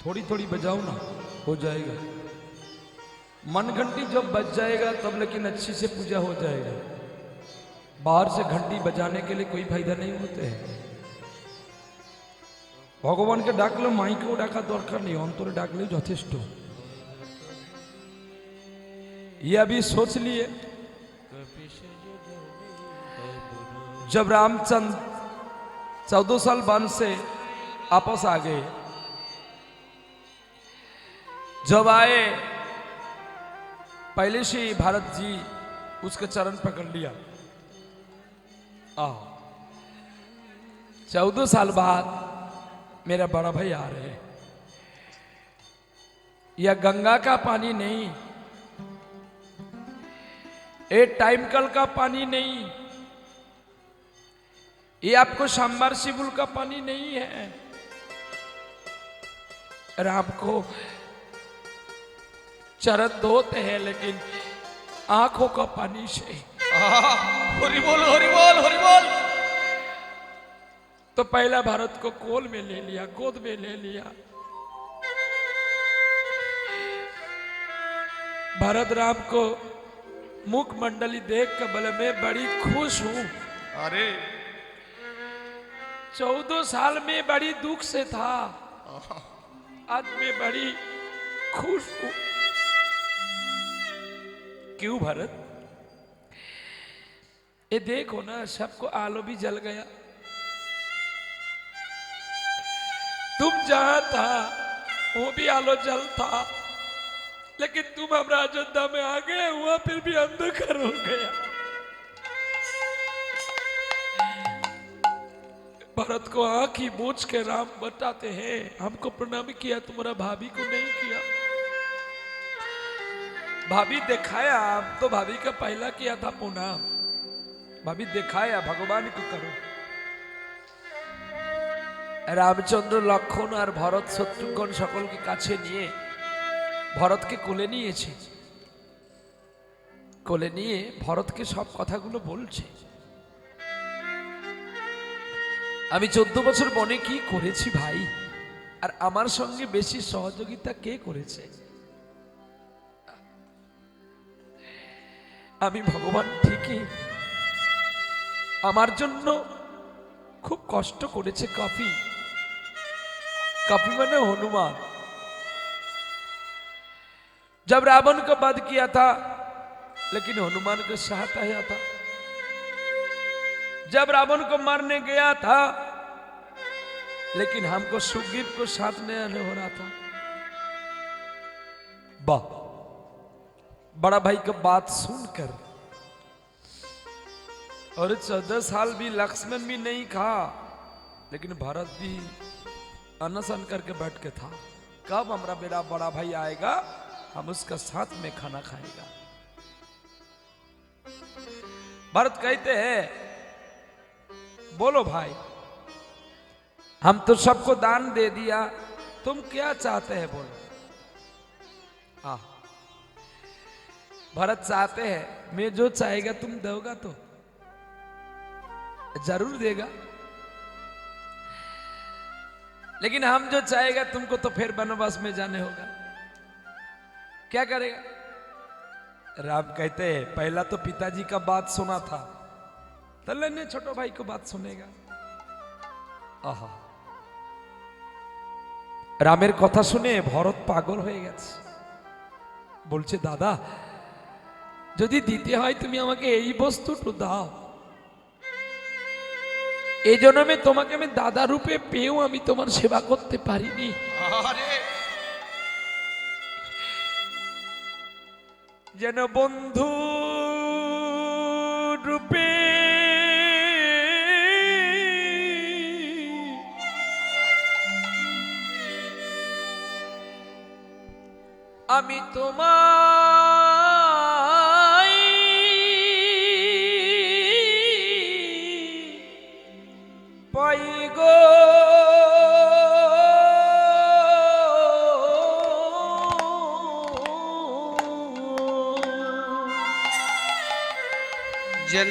थोड़ी थोड़ी बजाओ ना हो जाएगा मन घंटी जब बज जाएगा तब लेकिन अच्छी से पूजा हो जाएगा बाहर से घंटी बजाने के लिए कोई फायदा नहीं होते हैं ভগবানকে ডাকলে মাইকেও ডাকার দরকার নেই অন্তরে ডাকলেই যথেষ্ট ये अभी सोच लिए जब रामचंद्र चौदह साल वन से आपस आ गए जब आए, पहले से ही भारत जी उसके चरण पकड़ लिया। चौदह साल बाद मेरा बड़ा भाई आ रहे यह गंगा का पानी नहीं ये टाइम कल का पानी नहीं ये आपको सबमर्सिबल का पानी नहीं है। राम को चरण धोते हैं लेकिन आँखों का पानी से। हरी बोल हरी बोल हरी बोल। तो पहला भारत को कोल में ले लिया गोद में ले लिया। भरत राम को मुख मंडली देख के बल में बड़ी खुश हूँ। अरे। चौदह साल में बड़ी दुख से था। आज में बड़ी खुश हूँ। क्यों भरत? ये देखो ना, सबको आलो भी जल गया। तुम जहाँ था, वो भी आलो जल था। लेकिन तुम हमारा अयोध्या में आ गए हुआ फिर भी अंधकार हो गया। भरत को आँख ही मूछ के राम बताते हैं, हमको प्रणाम किया, तुम्हारा भाभी को नहीं किया। भाभी दिखाया हम तो भाभी का पहला किया था प्रणाम भाभी दिखाया भगवान को करो রামচন্দ্র লক্ষণ আর ভরত শত্রুঘ্ন সকলকে কাছে নিয়ে ভরতকে কোলে নিয়েছে কোলে নিয়ে ভরতকে সব কথাগুলো বলছে আমি চোদ্দ বছর বনে কি করেছি ভাই আর আমার সঙ্গে বেশি সহযোগিতা কে করেছে আমি ভগবান ঠিকই আমার জন্য খুব কষ্ট করেছে কফি कपी मैंने हनुमान जब रावण को वध किया था लेकिन हनुमान को सहायता ही था जब रावण को मारने गया था लेकिन हमको सुग्रीव को साथ नहीं हो रहा था वाह बड़ा भाई का बात सुनकर। और चौदह साल भी लक्ष्मण भी नहीं खा, लेकिन भरत भी अनशन करके बैठ के था। कब हमारा बेटा बड़ा भाई आएगा, हम उसका साथ में खाना खाएगा। भरत कहते हैं, बोलो भाई, हम तो सबको दान दे दिया, तुम क्या चाहते हैं बोलो? हाँ भरत चाहते हैं मैं जो चाहेगा तुम दोगा तो जरूर देगा लेकिन हम जो चाहेगा तुमको तो फिर वनवास में जाने होगा क्या करेगा राम कहते हैं पहला तो पिताजी का बात सुना था तो लेने छोटो भाई को बात सुनेगा आहा রামের কথা শুনে ভরত পাগল হয়ে গেছে বলছে দাদা যদি দিতে হয় তুমি আমাকে এই বস্তুটু দাও। এই জন্য আমি তোমাকে আমি দাদা রূপে পেয়েও আমি তোমার সেবা করতে পারিনি। যেন বন্ধু রূপে আমি তোমায়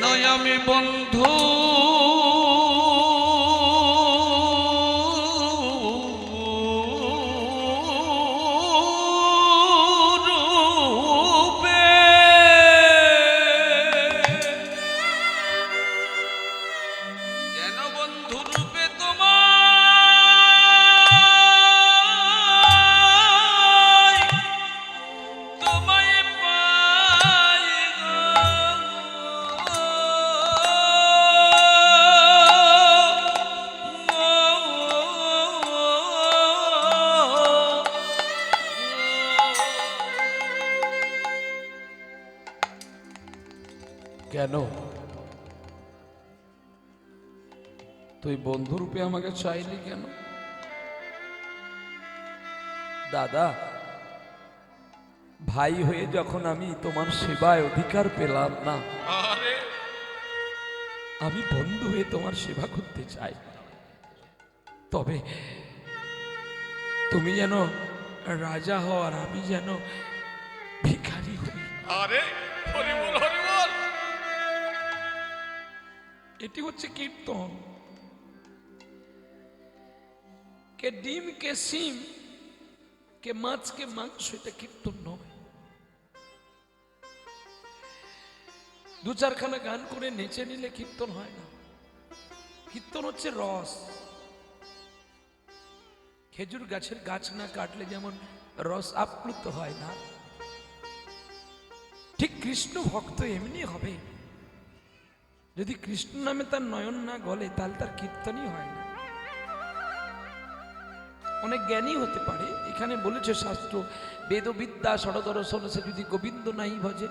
যেন আমি বন্ধু। কেন? তুই বন্ধুরূপে আমাকে চাইলি কেন? দাদা ভাই হয়ে যখন আমি তোমার সেবায় অধিকার পেলাম না আমি বন্ধু হয়ে তোমার সেবা করতে চাই। তবে তুমি যেন রাজা হও আর আমি যেন ভিখারি হই। আরে! এটি হচ্ছে কীর্তন। কে ডিম, কে সিম, কে মাছ, কে মাংস, এটা কীর্তন নয়। দু চারখানা গান করে নেচে নিলে কীর্তন হয় না। কীর্তন হচ্ছে রস। খেজুর গাছের গাছ না কাটলে যেমন রস আপ্লুত হয় না, ঠিক কৃষ্ণ ভক্ত এমনি হবে। যদি কৃষ্ণ নামে তার নয়ন না গলে তাহলে তার কীর্তনই হয় না। অনেক জ্ঞানী হতে পারে। এখানে বলেছে শাস্ত্র বেদবিদ্যা ষড়দর্শন সে যদি গোবিন্দ নাই ভজে।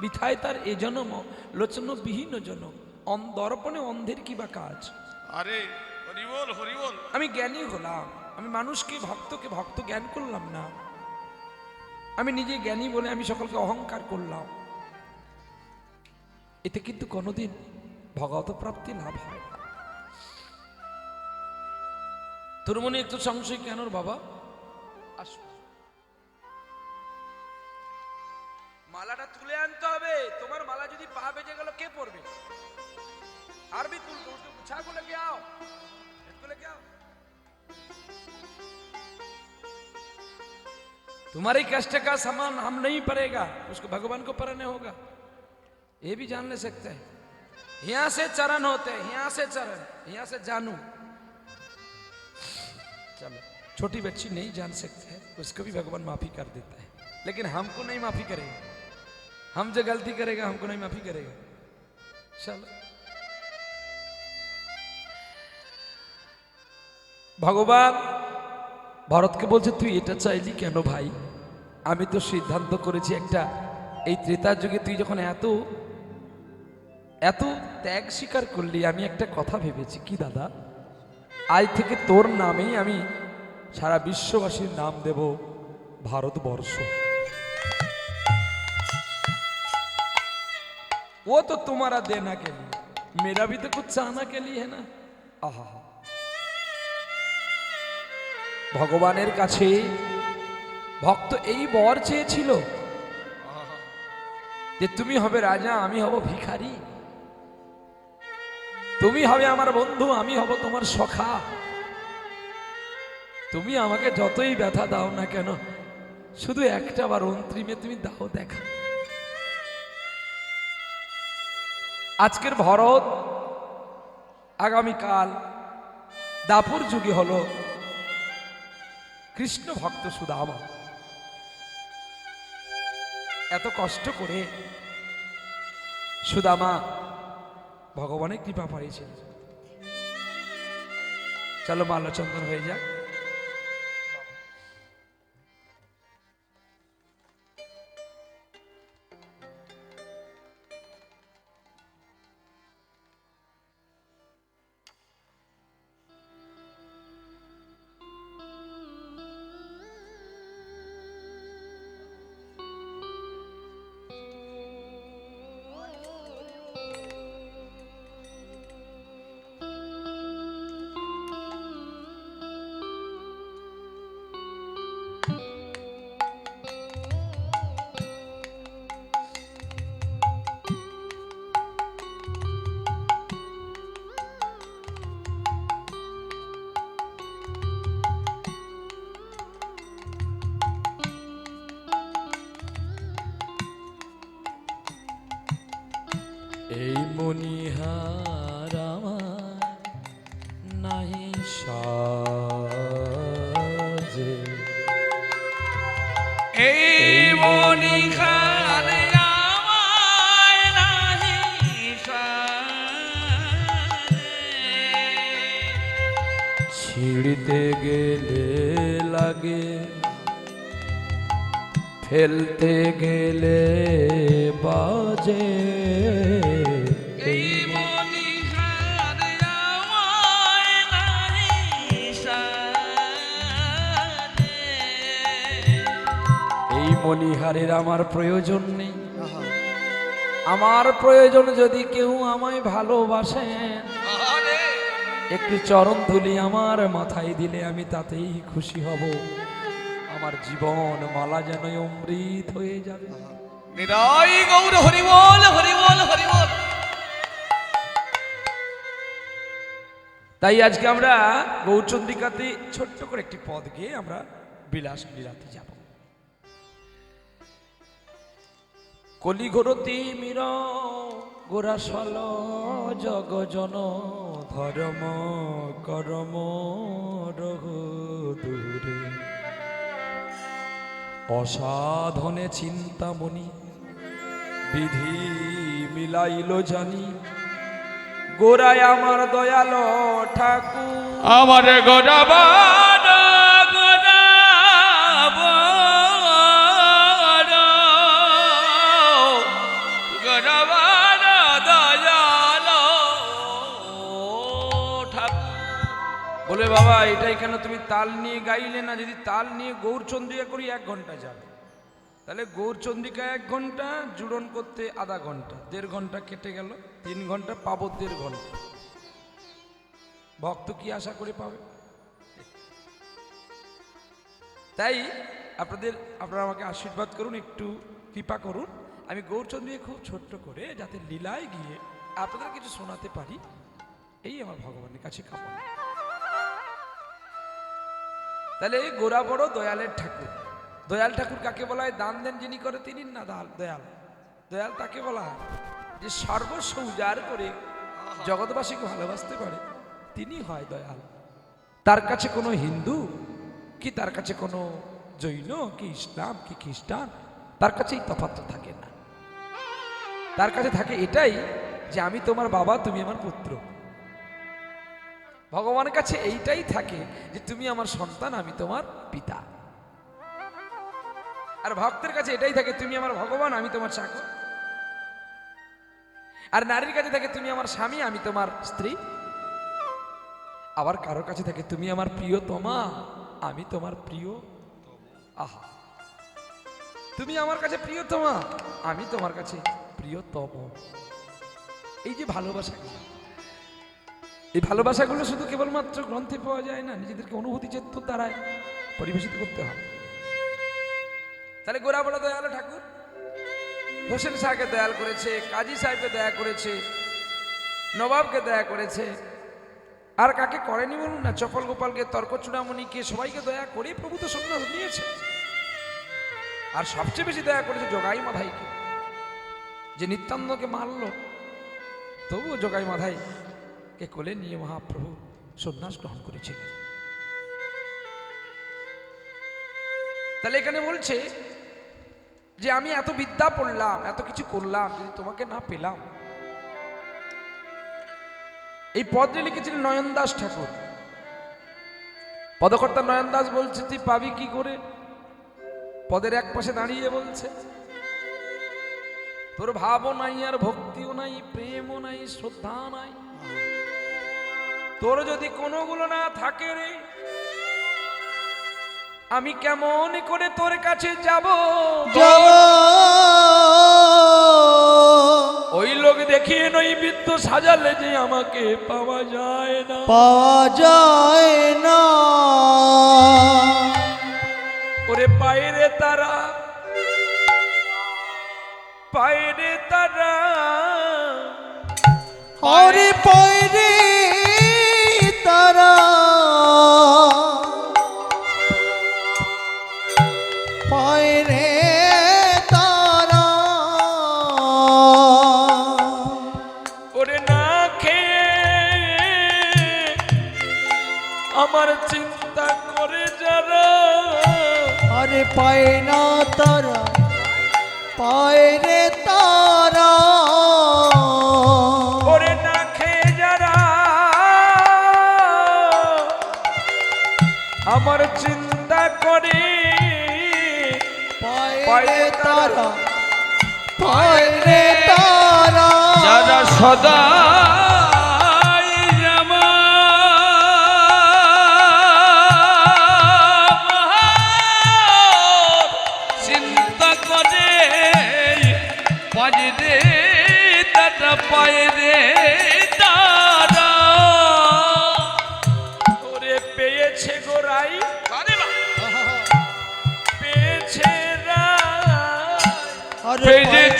বিথায় তার এ জনম লোচন বিহীন জনম। দর্পণে অন্ধের কি বা কাজ? আরে হরি বল হরি বল আমি জ্ঞানী হলাম। আমি মানুষকে ভক্তকে ভক্ত জ্ঞান করলাম না। আমি নিজে জ্ঞানী বলে আমি সকলকে অহংকার করলাম। এতে কিন্তু কোনোদিন ভগবত প্রাপ্তি লাভ হয় না তোর মনে একটু সংশয় কেন রে বাবা আসো মালাটা তুলে আনতে হবে তোমার মালা যদি পা বেজে গেল কে পড়বে আর भी तुल दो उसको गुच्छा को लेके आओ इसको लेके आओ तुम्हारे कष्ट का सामान हम नहीं पड़ेगा उसको भगवान को पराने होगा ये भी जान ले सकते हैं यहां से चरण होते हैं यहां से चरण यहां से जानू चलो छोटी बच्ची नहीं जान सकते हैं उसको भी भगवान माफी कर देता है लेकिन हमको नहीं माफी करेगा हम जो गलती करेगा हमको नहीं माफी करेगा चलो ভগবান ভরতকে বলছে তুই এটা চাইলি কেন ভাই আমি তো সিদ্ধান্ত করেছি একটা এই ত্রেতার যুগে তুই যখন এত এত ত্যাগ স্বীকার করলি, আমি একটা কথা ভেবেছি। কি দাদা? আজ থেকে তোর নামেই আমি সারা বিশ্ববাসীর নাম দেব ভারতবর্ষ। ও তো তোমারা দেনা কেলি মেরা ভি তো কুছ না কেলি হ্যাঁ না? আহা। ভগবানের কাছে ভক্ত এই বর চেয়েছিল যে, তুমি হবে রাজা, আমি হব ভিখারি। তুমি হবে আমার বন্ধু, আমি হব তোমার সখা। তুমি আমাকে যতই ব্যথা দাও না কেন, শুধু একটা বার অন্ত্রিমে তুমি দাও দেখা। আজকের ভরত আগামীকাল দাপুর যুগে হলো কৃষ্ণ ভক্ত সুদামা। এত কষ্ট করে সুদামা ভগবানের কৃপা পাইছেন। চলো মাল্যচন্দন হয়ে যাক ছিঁড়িতে গেলে লাগে ফেলতে গেলে বাজে। এই মনিহারের আমার প্রয়োজন নেই। আমার প্রয়োজন যদি কেউ আমায় ভালোবাসেন একটু চরণ ধুলি আমার মাথায় দিলে আমি তাতেই খুশি হব। আমার জীবন মালা যেন অমৃত হয়ে যাবে। নিরাই গৌর হরিবল হরিবল হরিবল। তাই আজকে আমরা গৌচন্দ্রিকাতে ছোট্ট করে একটি পদ গিয়ে আমরা বিলাস লীলাতে যাব। কলিঘরতি মির গোরাসল জগজন ধর্ম করম রঘু অসাধনে চিন্তামণি বিধি মিলাইল জানি। গোড়ায় আমার দয়াল ঠাকুর। আমার গোরাবাদ বলে বাবা, এটাই কেন তুমি তাল নিয়ে গাইলে না? যদি তাল নিয়ে গৌরচন্দ্রিকা করি, এক ঘণ্টা যাবে। তাহলে গৌরচন্দ্রিকা এক ঘণ্টা, জুড়ন করতে আধা ঘণ্টা। দেড় ঘণ্টা কেটে গেল, তিন ঘণ্টা পাবো দেড় ঘণ্টা। ভক্ত কি আশা করে পাবে? তাই আপনাদের, আপনারা আমাকে আশীর্বাদ করুন, একটু কৃপা করুন। আমি গৌরচন্দ্রিকা খুব ছোট্ট করে, যাতে লীলায় গিয়ে আপনাদের কিছু শোনাতে পারি, এই আমার ভগবানের কাছে কামনা। তাহলে এই গোরা বড় দয়ালের ঠাকুর। দয়াল ঠাকুর কাকে বলা হয়? দান দেন যিনি করে তিনি না দয়াল? দয়াল। তাকে বলা হয় যে সর্বস্ব উজাড় করে জগৎবাসীকে ভালোবাসতে পারে, তিনি হয় দয়াল। তার কাছে কোনো হিন্দু কি, তার কাছে কোনো জৈন কি, ইসলাম কি, খ্রিস্টান? তার কাছে এই থাকে না। তার কাছে থাকে এটাই যে আমি তোমার বাবা, তুমি আমার পুত্র। ভগবানের কাছে এইটাই থাকে যে তুমি আমার সন্তান, আমি তোমার পিতা। আর ভক্তের কাছে এটাই থাকে, তুমি আমার ভগবান, আমি তোমার চাকর। আর নারীর কাছে থাকে, তুমি আমার স্বামী, আমি তোমার স্ত্রী। আবার কারোর কাছে থাকে, তুমি আমার প্রিয় তোমা আমি তোমার প্রিয়। আহা। তুমি আমার কাছে প্রিয় প্রিয়তমা, আমি তোমার কাছে প্রিয় প্রিয়তম। এই যে ভালোবাসা। এই ভালোবাসাগুলো শুধু কেবলমাত্র গ্রন্থে পাওয়া যায় না, নিজেদেরকে অনুভূতি চেত্ত দ্বারায় পরিবেশিত করতে হয়। তাহলে গোরা বড় দয়াল ঠাকুর, হোসেন শাহকে দয়াল করেছে, কাজী সাহেবকে দয়া করেছে, নবাবকে দয়া করেছে। আর কাকে করেনি বলুন না, চপল গোপালকে, তর্ক চূড়ামণিকে, সবাইকে দয়া করে প্রভু তো সন্ন্যাস নিয়েছে। আর সবচেয়ে বেশি দয়া করেছে জগাই মাধাইকে। যে নিত্যানন্দকে মারল, তবুও জগাই মাধাই কে কোলে নিয়ে মহাপ্রভু সন্ন্যাস গ্রহণ করেছিলেন। তাহলে এখানে বলছে যে আমি এত বিদ্যা পড়লাম, এত কিছু করলাম, যদি তোমাকে না পেলাম। এই পদে লিখেছিলেন নয়ন দাস ঠাকুর। পদকর্তা নয়ন দাস বলছে, তুই পাবি কি করে? পদের এক পাশে দাঁড়িয়ে বলছে, তোর ভাবও নাই আর ভক্তিও নাই, প্রেমও নাই, শ্রদ্ধা নাই। তোর যদি কোনোগুলো না থাকে রে আমি কেমন করে তোর কাছে যাব? ওই লোক দেখিয়ে নই বিদ্য সাজালে যে আমাকে পাওয়া যায় না। পাওয়া যায় না। তারা পায় রে তারা। ওরে না খেয়ে যারা। আমার চিন্তা করে। পায় রে তারা পায় রে তারা। যারা সদা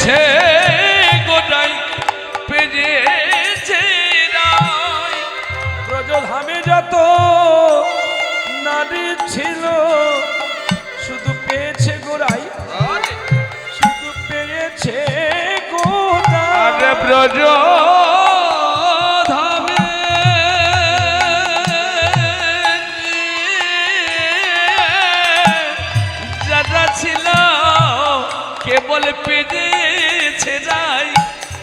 পেজেছে গোটাই রাই ব্রজধামে যত নারী ছিল, শুধু পেয়েছে গোড়াই, শুধু পেয়েছে গোড়াই। ব্রজ ছিল কেবল পেজেছে নাই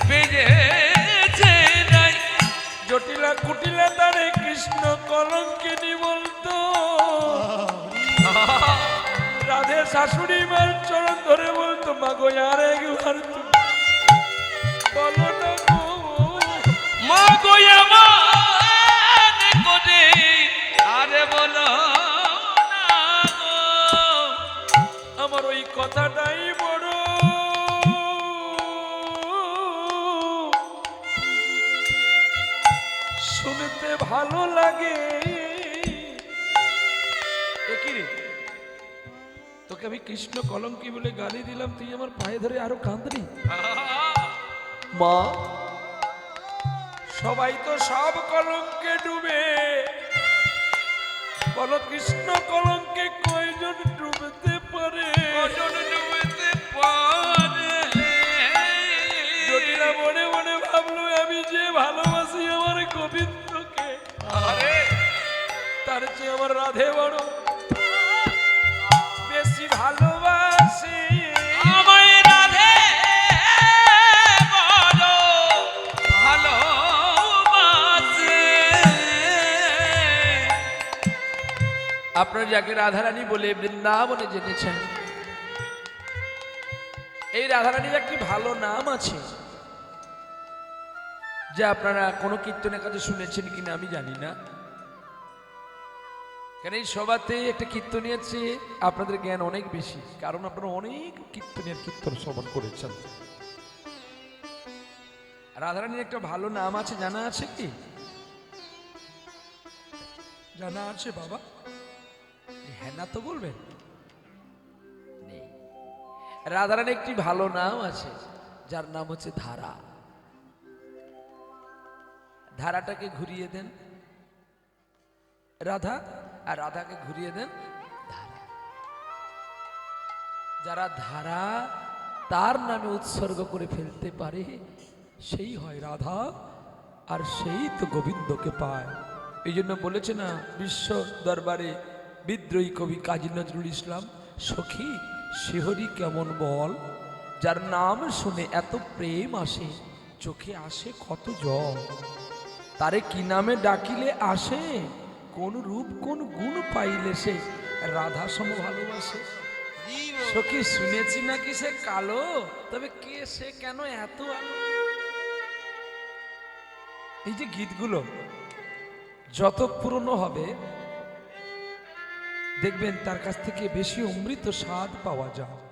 পেজেছে নাই জটিলা কুটিলা তারে কৃষ্ণ কলঙ্কিনী বলতো রাধে শাশুড়ি মার চরণ ধরে বলতো মা গো আর একবার বলো শুনতে ভালো লাগে। তোকে আমি কৃষ্ণ কলঙ্কি বলে গালি দিলাম, তুই আমার পায়ে ধরে আরও কাঁদলি? মা? সবাই তো সব কলঙ্কে ডুবে। বলো, কৃষ্ণ কলঙ্কে কয়জন ডুবতে পারে? কজন ডুবেতে পারে? আমার রাধে বড়। বেশি ভালোবাসি। আমায় রাধে বড় ভালোবাসে। আপনারা যাকে রাধারানী বলে বৃন্দাবনে জেনেছেন। এই রাধারানীর একটি ভালো নাম আছে যে আপনারা কোনো কীর্তনের কাছে শুনেছেন কিনা আমি জানি না। কেন এই সভাতে একটা কীর্তনী আছে আপনাদের জ্ঞান অনেক বেশি, কারণ আপনারা অনেক কীর্তনের কীর্তন শ্রবণ করেছেন। রাধারানীর একটা ভালো নাম আছে, জানা আছে কি? জানা আছে বাবা। হ্যাঁ তো বলবেন। রাধারানী একটি ভালো নাম আছে, যার নাম হচ্ছে ধারা। ধারাটাকে ঘুরিয়ে দেন। রাধা আর রাধাকে ঘুরিয়ে দেন ধারা। যারা ধারা তার নামে উৎসর্গ করে ফেলতে পারে, সেই হয় রাধা আর সেই তো গোবিন্দকে পায়। এই জন্য বলেছে না, বিশ্ব দরবারে বিদ্রোহী কবি কাজী নজরুল ইসলাম, সখী, শিহরি কেমন বল? যার নাম শুনে এত প্রেম আসে, চোখে আসে কত জল। তারে কি নামে ডাকিলে আসে? কোন রূপ কোন গুণ পাইলে সে রাধা সম ভালোবাসে সখী শুনেছি নাকি সে কালো? তবে কে সে কেন এত এই যে গীতগুলো যত পুরনো হবে দেখবেন তার কাছ থেকে বেশি অমৃত স্বাদ পাওয়া যায়।